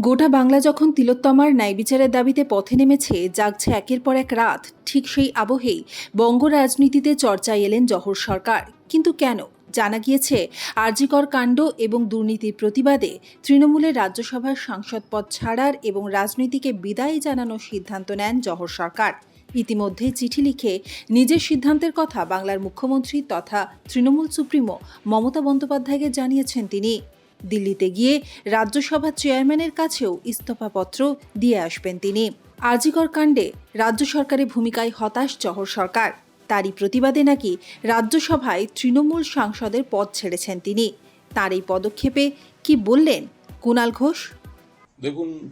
গোটা বাংলা যখন তিলোত্তমার ন্যায় বিচারের দাবিতে পথে নেমেছে, জাগছে একের পর এক রাত। ঠিক সেই আবহেই বঙ্গ রাজনীতিতে চর্চায় এলেন জহর সরকার। কিন্তু কেন? জানা গিয়েছে, আরজিকর কাণ্ড এবং দুর্নীতির প্রতিবাদে তৃণমূলের রাজ্যসভার সাংসদ পদ ছাড়ার এবং রাজনীতিকে বিদায় জানানোর সিদ্ধান্ত নেন জহর সরকার। ইতিমধ্যে চিঠি লিখে নিজের সিদ্ধান্তের কথা বাংলার মুখ্যমন্ত্রী তথা তৃণমূল সুপ্রিমো মমতা বন্দ্যোপাধ্যায়কে জানিয়েছেন তিনি। দিল্লিতে গিয়ে রাজ্যসভার চেয়ারম্যানের কাছেও ইস্তফাপত্র দিয়ে আসবেন তিনি। আরজিকর কাণ্ডে রাজ্য সরকারের ভূমিকায় হতাশ জহর সরকার। তারই প্রতিবাদে নাকি রাজ্যসভায় তৃণমূল সাংসদের পদ ছেড়েছেন তিনি। তার এই পদক্ষেপে কি বললেন কুণাল ঘোষ? দেখুন,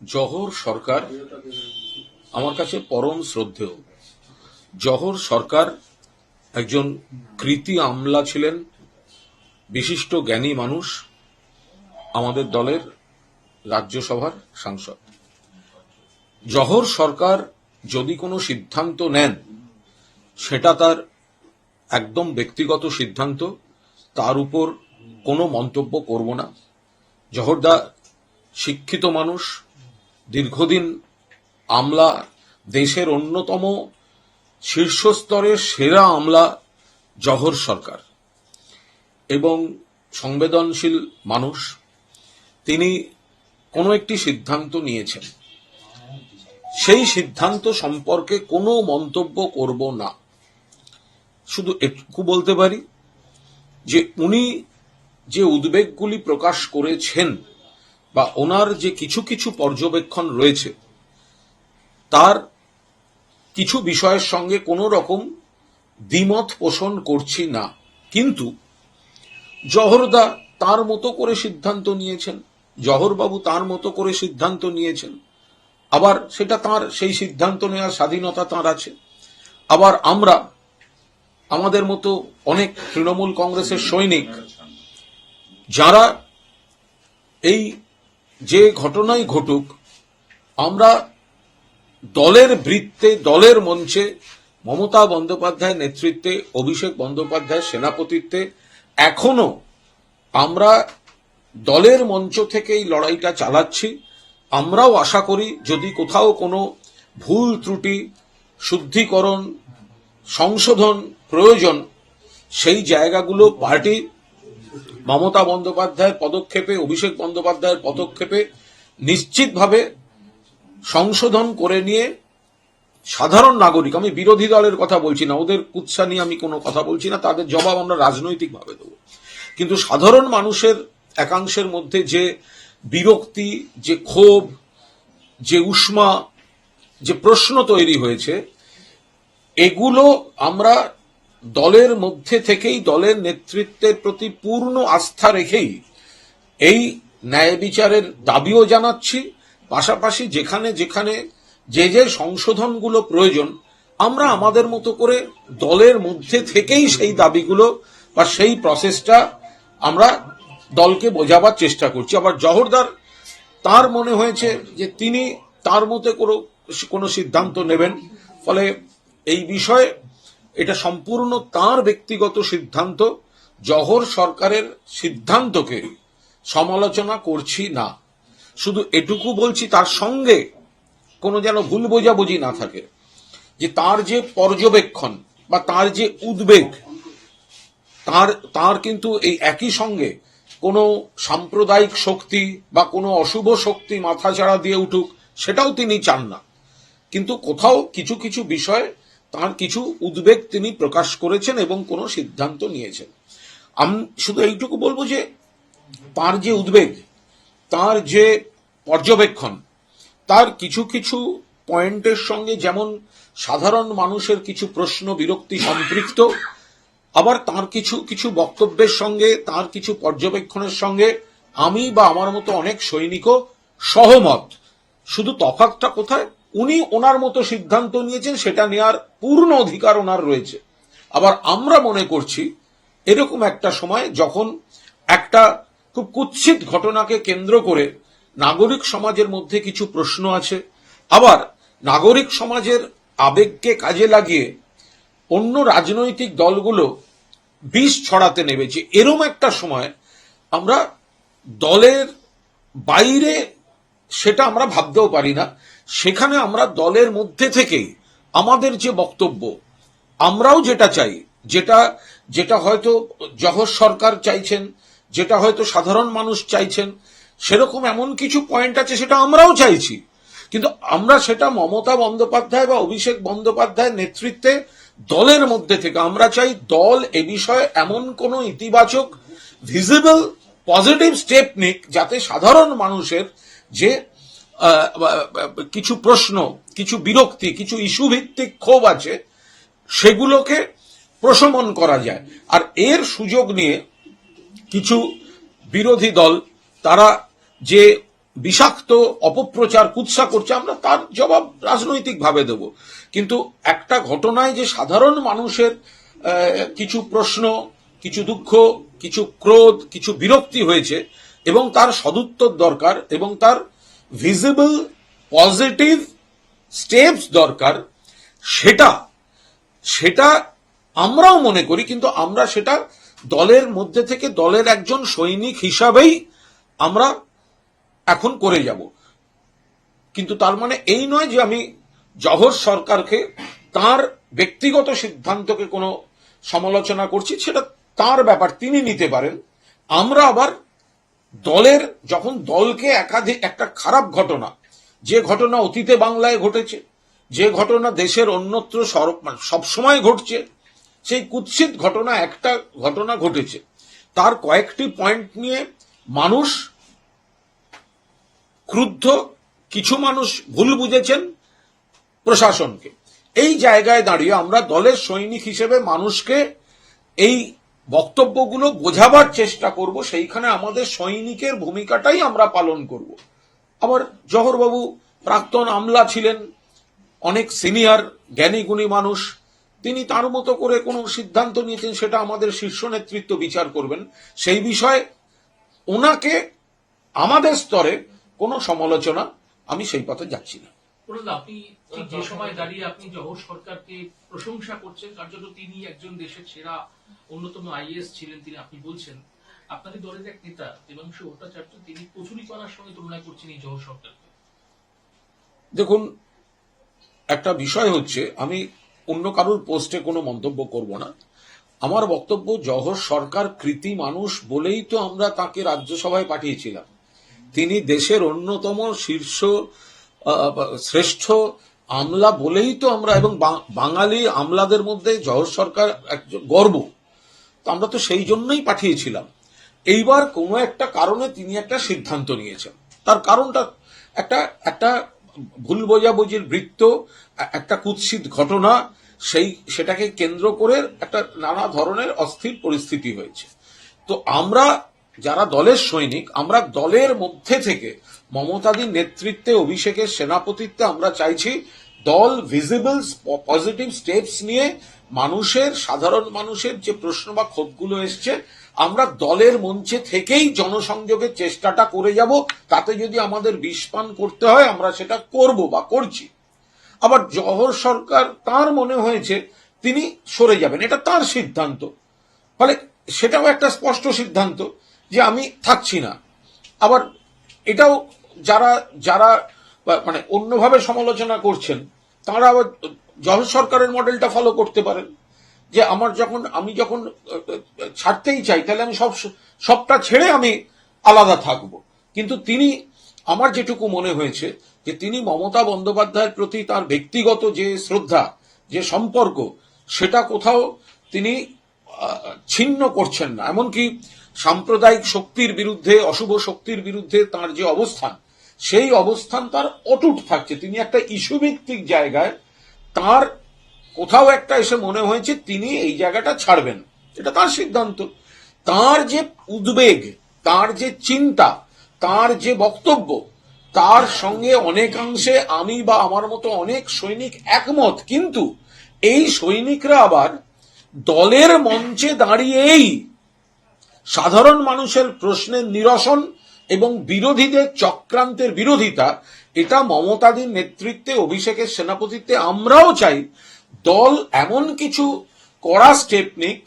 জহর সরকার আমার কাছে পরম শ্রদ্ধেয়। জহর সরকার একজন কৃতি আমলা ছিলেন, বিশিষ্ট জ্ঞানী মানুষ। আমাদের দলের রাজ্যসভার সাংসদ। জহর সরকার যদি কোনো সিদ্ধান্ত নেন, সেটা তার একদম ব্যক্তিগত সিদ্ধান্ত, তার উপর কোনো মন্তব্য করব না। জহরদা শিক্ষিত মানুষ, দীর্ঘদিন আমলা, দেশের অন্যতম শীর্ষস্তরের সেরা আমলা জহর সরকার এবং সংবেদনশীল মানুষ। তিনি কোনো একটি সিদ্ধান্ত নিয়েছেন। সেই সিদ্ধান্ত সম্পর্কে কোনো মন্তব্য করব না। শুধু এটুকু বলতে পারি যে উনি যে উদ্বেগগুলি প্রকাশ করেছেন বা ওনার যে কিছু কিছু পর্যবেক্ষণ রয়েছে, তার কিছু বিষয়ের সঙ্গে কোনো রকম দ্বিমত পোষণ করছি না। কিন্তু জহরদা তার মতো করে সিদ্ধান্ত নিয়েছেন। জহরবাবু তার মতো করে সিদ্ধান্ত নিয়েছেন। আবার সেটা তার, সেই সিদ্ধান্ত নেওয়ার স্বাধীনতা তার আছে। আবার আমরা, আমাদের মতো অনেক তৃণমূল কংগ্রেসের সৈনিক, যারা এই যে ঘটনাই ঘটুক, আমরা দলের বৃত্তে, দলের মঞ্চে, মমতা বন্দ্যোপাধ্যায়ের নেতৃত্বে, অভিষেক বন্দ্যোপাধ্যায়ের সেনাপতিত্বে, এখনও আমরা দলের মঞ্চ থেকে এই লড়াইটা চালাচ্ছি। আমরাও আশা করি যদি কোথাও কোনো ভুল ত্রুটি, শুদ্ধিকরণ, সংশোধন প্রয়োজন, সেই জায়গাগুলো পার্টি, মমতা বন্দ্যোপাধ্যায়ের পদক্ষেপে, অভিষেক বন্দ্যোপাধ্যায়ের পদক্ষেপে নিশ্চিতভাবে সংশোধন করে নিয়ে সাধারণ নাগরিক, আমি বিরোধী দলের কথা বলছি না, ওদের কুৎসা নিয়ে আমি কোনো কথা বলছি না, তাদের জবাব আমরা রাজনৈতিকভাবে দেবো। কিন্তু সাধারণ মানুষের একাংশের মধ্যে যে বিরক্তি, যে ক্ষোভ, যে উষ্মা, যে প্রশ্ন তৈরি হয়েছে, এগুলো আমরা দলের মধ্যে থেকেই, দলের নেতৃত্বের প্রতি পূর্ণ আস্থা রেখেই এই ন্যায় বিচারের দাবিও জানাচ্ছি। পাশাপাশি যেখানে যেখানে যে যে সংশোধনগুলো প্রয়োজন, আমরা আমাদের মতো করে দলের মধ্যে থেকেই সেই দাবিগুলো বা সেই প্রসেসটা আমরা দলকে বোঝাবার চেষ্টা করছি। আবার জহরদার, তার মনে হয়েছে যে তিনি তার মতে কোনো কোনো সিদ্ধান্ত নেবেন। ফলে এই বিষয়ে এটা সম্পূর্ণ তার ব্যক্তিগত সিদ্ধান্ত। জহর সরকারের সিদ্ধান্তকে সমালোচনা করছি না। শুধু এটুকু বলছি, তার সঙ্গে কোনো যেন ভুল বোঝাবুঝি না থাকে। যে তার যে পর্যবেক্ষণ বা তার যে উদ্বেগ, তার তার কিন্তু এই একই সঙ্গে কোনো সাম্প্রদায়িক শক্তি বা কোনো অশুভ শক্তি মাথাচাড়া দিয়ে উঠুক, সেটাও তিনি চান না। কিন্তু কোথাও কিছু কিছু বিষয়ে তার কিছু উদ্বেগ তিনি প্রকাশ করেছেন এবং কোনো সিদ্ধান্ত নিয়েছেন। আমি শুধু এইটুকু বলব যে, তার যে উদ্বেগ, তার যে পর্যবেক্ষণ, তার কিছু কিছু পয়েন্টের সঙ্গে যেমন সাধারণ মানুষের কিছু প্রশ্ন বিরক্তি সম্পৃক্ত আবার তার কিছু কিছু বক্তব্যের সঙ্গে, তার কিছু পর্যবেক্ষণের সঙ্গে আমি বা আমার মতো অনেক সৈনিকও সহমত। শুধু তফাতটা কোথায়? উনি ওনার মতো সিদ্ধান্ত নিয়েছেন, সেটা নেওয়ার পূর্ণ অধিকার ওনার রয়েছে। আবার আমরা মনে করছি, এরকম একটা সময় যখন একটা খুব কুৎসিত ঘটনাকে কেন্দ্র করে নাগরিক সমাজের মধ্যে কিছু প্রশ্ন আছে, আবার নাগরিক সমাজের আবেগকে কাজে লাগিয়ে অন্য রাজনৈতিক দলগুলো বিষ ছড়াতে নেমেছে। এরম একটা সময় আমরা দলের বাইরে সেটা আমরা ভাবতেও পারি না। সেখানে আমরা দলের মধ্যে থেকেই আমাদের যে বক্তব্য, আমরাও যেটা চাই, যেটা যেটা হয়তো জহর সরকার চাইছেন, যেটা হয়তো সাধারণ মানুষ চাইছেন, সেরকম এমন কিছু পয়েন্ট আছে সেটা আমরাও চাইছি। কিন্তু আমরা সেটা মমতা বন্দ্যোপাধ্যায় বা অভিষেক বন্দ্যোপাধ্যায়ের নেতৃত্বে দলের মধ্যে থেকে আমরা চাই দল এ বিষয়ে এমন কোনো ইতিবাচক ভিজিবল পজিটিভ স্টেপ নিক যাতে সাধারণ মানুষের যে কিছু প্রশ্ন, কিছু বিরক্তি, কিছু ইস্যু ভিত্তিক ক্ষোভ আছে, সেগুলোকে প্রশমন করা যায়। আর এর সুযোগ নিয়ে কিছু বিরোধী দল, তারা যে বিষাক্ত, অপপ্রচার, কুৎসা করছে, আমরা তার জবাব রাজনৈতিকভাবে দেব। কিন্তু একটা ঘটনায় যে সাধারণ মানুষের কিছু প্রশ্ন, কিছু দুঃখ, কিছু ক্রোধ, কিছু বিরক্তি হয়েছে, এবং তার সদুত্তর দরকার, এবং তার ভিজিবল পজিটিভ স্টেপস দরকার, সেটা সেটা আমরাও মনে করি, কিন্তু আমরা সেটা দলের মধ্যে থেকে দলের একজন সৈনিক হিসাবেই আমরা এখন করে যাব। কিন্তু তার মানে এই নয় যে আমি জহর সরকারকে তার ব্যক্তিগত সিদ্ধান্তকে কোনো সমালোচনা করছি, সেটা তার ব্যাপার, তিনি নিতে পারেন। আমরা আবার দলের, যখন দলকে একাধিক, একটা খারাপ ঘটনা, যে ঘটনা অতীতে বাংলায় ঘটেছে, যে ঘটনা দেশের অন্যত্র মানে সবসময় ঘটছে, সেই কুৎসিত ঘটনা, একটা ঘটনা ঘটেছে। তার কয়েকটি পয়েন্ট নিয়ে মানুষ ক্রুদ্ধ কিছু মানুষ ভুল বুঝেছেন প্রশাসনকে। এই জায়গায় দাঁড়িয়ে আমরা দলের সৈনিক হিসেবে মানুষকে এই বক্তব্যগুলো বোঝাবার চেষ্টা করব, সেইখানে আমাদের সৈনিকের ভূমিকাটাই আমরা পালন করব। আবার জহরবাবু প্রাক্তন আমলা ছিলেন, অনেক সিনিয়র, জ্ঞানী, গুণী মানুষ। তিনি তার মতো করে কোনো সিদ্ধান্ত নিয়েছেন, সেটা আমাদের শীর্ষ নেতৃত্ব বিচার করবেন। সেই বিষয়ে ওনাকে আমাদের স্তরে কোনো সমালোচনা আমি সেই পথে যাচ্ছি না। আপনি যে সময় দাঁড়িয়ে আপনি জহর সরকারকে প্রশংসা করছেন কার্যত তিনি একজন দেশের সেরা অন্যতম আইএস ছিলেন তিনি আপনি বলছেন। আপনাদের দলের এক নেতা দেবাংশু ভট্টাচার্য তিনি কচুরি পানার সঙ্গে তুলনা করছেন এই জহর সরকারকে। দেখুন একটা বিষয় হচ্ছে আমি অন্য কারোর পোস্টে কোনো মন্তব্য করব না। আমার বক্তব্য জহর সরকার কৃতি মানুষ বলেই তো আমরা তাকে রাজ্যসভায় পাঠিয়েছিলাম। তিনি দেশের অন্যতম শীর্ষ শ্রেষ্ঠ আমলা বলেই তো আমরা এবং বাঙালি আমলাদের মধ্যে জহর সরকার একজন গর্ব। তো আমরা তো সেই জন্যই পাঠিয়েছিলাম। এইবার কোনো একটা কারণে তিনি একটা সিদ্ধান্ত নিয়েছেন। তার কারণটা একটা একটা ভুল বোঝাবুঝির বৃত্ত একটা কুৎসিত ঘটনা, সেই, সেটাকে কেন্দ্র করে একটা নানা ধরনের অস্থির পরিস্থিতি হয়েছে। তো আমরা যারা দলের সৈনিক, আমরা দলের মধ্যে থেকে মমতাদির নেতৃত্বে, অভিষেকের সেনাপতিত্বে আমরা চাইছি দল ভিজিবল পজিটিভ স্টেপস নিয়ে মানুষের, সাধারণ মানুষের যে প্রশ্ন বা ক্ষোভগুলো এসছে, আমরা দলের মঞ্চে থেকেই জনসংযোগের চেষ্টাটা করে যাব। তাতে যদি আমাদের বিষপান করতে হয়, আমরা সেটা করব বা করছি। আবার জহর সরকার তার মনে হয়েছে তিনি সরে যাবেন। এটা তার সিদ্ধান্ত। ফলে সেটাও একটা স্পষ্ট সিদ্ধান্ত। যে আমি থাকছি না। আবার এটাও যারা যারা মানে অন্যভাবে সমালোচনা করছেন, তারা আবার জহর সরকারের মডেলটা ফলো করতে পারেন। যে আমার যখন, আমি যখন ছাড়তেই চাই, তাহলে আমি সব, সবটা ছেড়ে আমি আলাদা থাকব। কিন্তু তিনি, আমার যেটুকু মনে হয়েছে, যে তিনি মমতা বন্দ্যোপাধ্যায়ের প্রতি তার ব্যক্তিগত যে শ্রদ্ধা, যে সম্পর্ক, সেটা কোথাও তিনি ছিন্ন করছেন না। এমনকি সাম্প্রদায়িক শক্তির বিরুদ্ধে, অশুভ শক্তির বিরুদ্ধে তার যে অবস্থান, সেই অবস্থান তার অটুট থাকছে। তিনি একটা ইস্যু ভিত্তিক জায়গায়, তার কোথাও একটা এসে মনে হয়েছে তিনি এই জায়গাটা ছাড়বেন। এটা তার সিদ্ধান্ত। তার যে উদ্বেগ, তার যে চিন্তা, তার যে বক্তব্য, তার সঙ্গে অনেকাংশে আমি বা আমার মতো অনেক সৈনিক একমত। কিন্তু এই সৈনিকরা আবার দলের মঞ্চে দাঁড়িয়েই সাধারণ মানুষের প্রশ্নের নিরসন এবং বিরোধীদের চক্রান্তের বিরোধিতা, এটা মমতাদির নেতৃত্বে, অভিষেকের সেনাপতিত্বে আমরাও চাই দল এমন কিছু করা স্টেপ নিক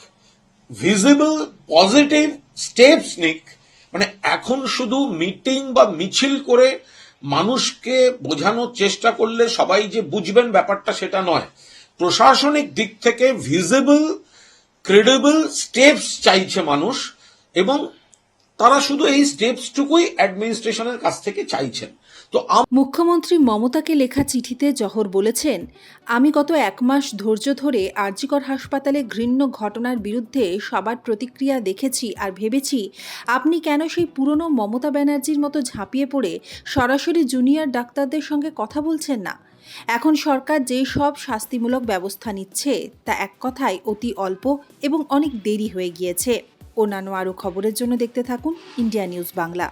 ভিজিবল পজিটিভ স্টেপস নিক মানে এখন শুধু মিটিং বা মিছিল করে মানুষকে বোঝানোর চেষ্টা করলে সবাই যে বুঝবেন ব্যাপারটা সেটা নয়। প্রশাসনিক দিক থেকে ভিজিবল ক্রেডিবল স্টেপস চাইছে মানুষ। এবং তারা শুধু এই স্টেপসটুকুই অ্যাডমিনিস্ট্রেশনের কাছ থেকে চাইছেন। তো মুখ্যমন্ত্রী মমতাকে লেখা চিঠিতে জহর বলেছেন, আমি গত এক মাস ধৈর্য ধরে আরজিকর হাসপাতালে ঘৃণ্য ঘটনার বিরুদ্ধে সবার প্রতিক্রিয়া দেখেছি আর ভেবেছি, আপনি কেন সেই পুরনো মমতা ব্যানার্জির মতো ঝাঁপিয়ে পড়ে সরাসরি জুনিয়র ডাক্তারদের সঙ্গে কথা বলছেন না? এখন সরকার যে সব শাস্তিমূলক ব্যবস্থা নিচ্ছে তা এক কথায় অতি অল্প এবং অনেক দেরি হয়ে গিয়েছে। অন্যান্য আরও খবরের জন্য দেখতে থাকুন ইন্ডিয়া নিউজ বাংলা।